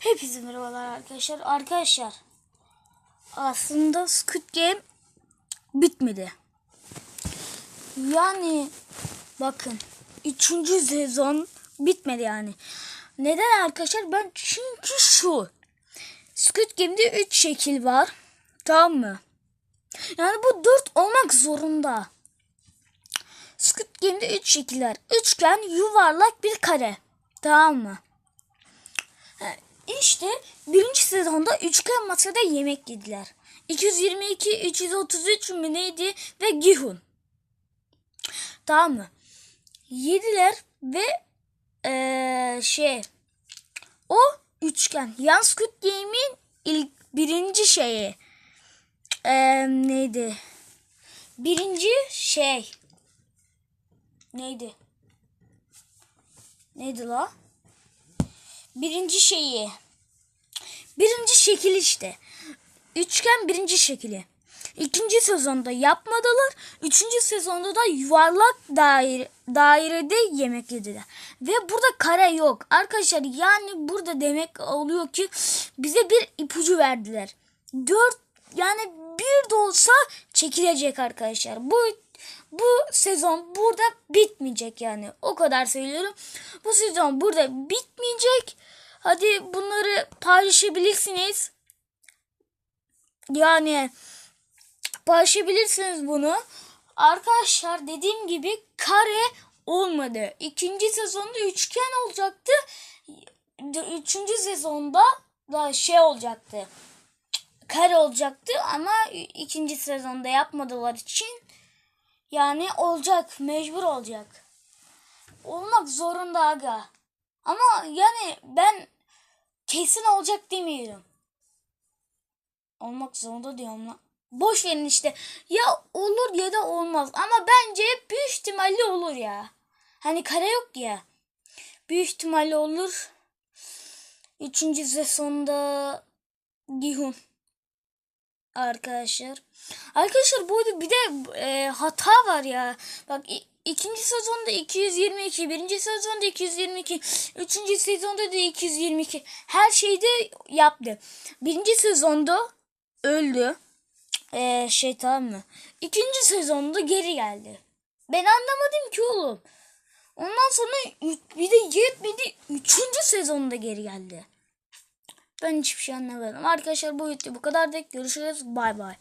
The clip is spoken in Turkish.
Hepinize merhabalar arkadaşlar. Arkadaşlar aslında Squid Game bitmedi. Yani bakın 3. sezon bitmedi yani. Neden arkadaşlar? Ben çünkü şu. Squid Game'de 3 şekil var. Tamam mı? Yani bu 4 olmak zorunda. Squid Game'de 3 şekiller. Üçgen, yuvarlak, bir kare. Tamam mı? İşte birinci sezonda üçgen masada yemek yediler. 222, 333 mü neydi ve Gihun. Tamam mı? Yediler ve ee, şey o üçgen. Yan Squid Game'in ilk birinci şeyi ee, neydi? Birinci şey neydi? Neydi la? Birinci şeyi. Birinci şekil işte. Üçgen birinci şekili. İkinci sezonda yapmadılar. Üçüncü sezonda da yuvarlak daire, dairede yemek yediler. Ve burada kare yok. Arkadaşlar yani burada demek oluyor ki bize bir ipucu verdiler. Dört yani bir de olsa çekilecek arkadaşlar. Bu bu sezon burada bitmeyecek yani. O kadar söylüyorum. Bu sezon burada bitmeyecek. Hadi bunları paylaşabilirsiniz. Yani paylaşabilirsiniz bunu. Arkadaşlar dediğim gibi kare olmadı. İkinci sezonda üçgen olacaktı. Üçüncü sezonda da şey olacaktı. Kare olacaktı ama ikinci sezonda yapmadılar için yani olacak, mecbur olacak. Olmak zorunda aga. Ama yani ben kesin olacak demiyorum. Olmak zorunda diyorum lan. Boş verin işte. Ya olur ya da olmaz. Ama bence büyük ihtimalle olur ya. Hani kare yok ya. Büyük ihtimalle olur. Üçüncü sezonda Gihun arkadaşlar. Arkadaşlar bu arada bir de e, hata var ya. Bak ikinci sezonda 222, birinci sezonda 222, üçüncü sezonda da 222. Her şeyde yaptı. Birinci sezonda öldü. E, şey tamam mı? İkinci sezonda geri geldi. Ben anlamadım ki oğlum. Ondan sonra bir de yetmedi. Üçüncü sezonda geri geldi. Ben hiçbir şey anlamadım. Arkadaşlar bu video bu kadar. Görüşürüz. Bay bay.